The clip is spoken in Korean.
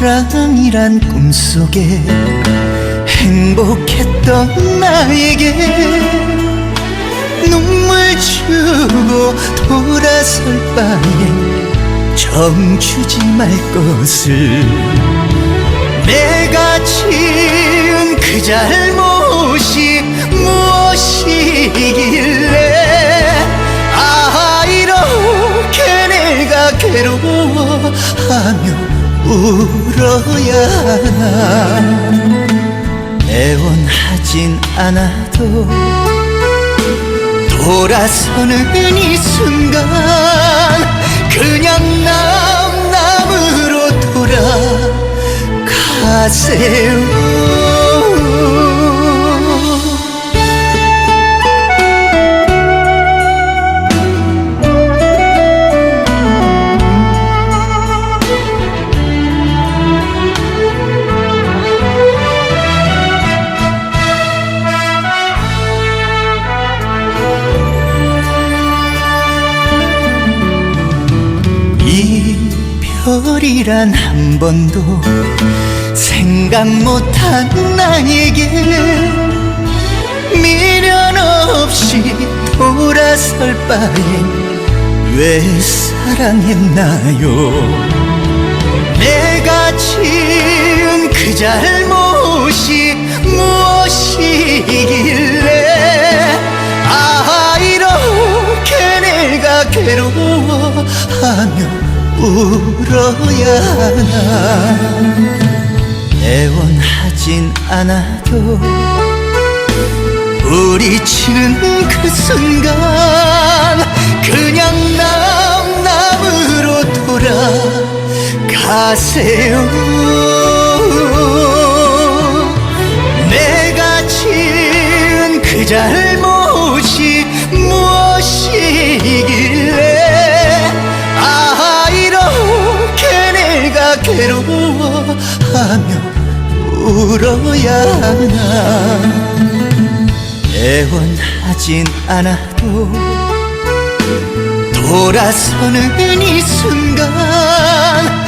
안이란 꿈속에 행복했던 나에게 눈물 주고 돌아설 바에 정주지 말 것을 내가 지은 그 잘못이 무엇이길래 아 이렇게 내가 괴로워하며 울어야 하나? 애원하진 않아도 돌아서는 이 순간 그냥 남남으로 돌아가세요 이별이란 한 번도 생각 못한 나에게 미련 없이 돌아설 바에 왜 사랑했나요? 내가 지은 그 잘못이 무엇이길래 아 이렇게 내가 괴로워하며 울어야 하나? 애원하진 않아도 우리 치는 그 순간 그냥 남남으로 돌아가세요. 내가 지은 그 잘못 괴로워하며 울어야 하나. 애원하진 않아도 돌아서는 이 순간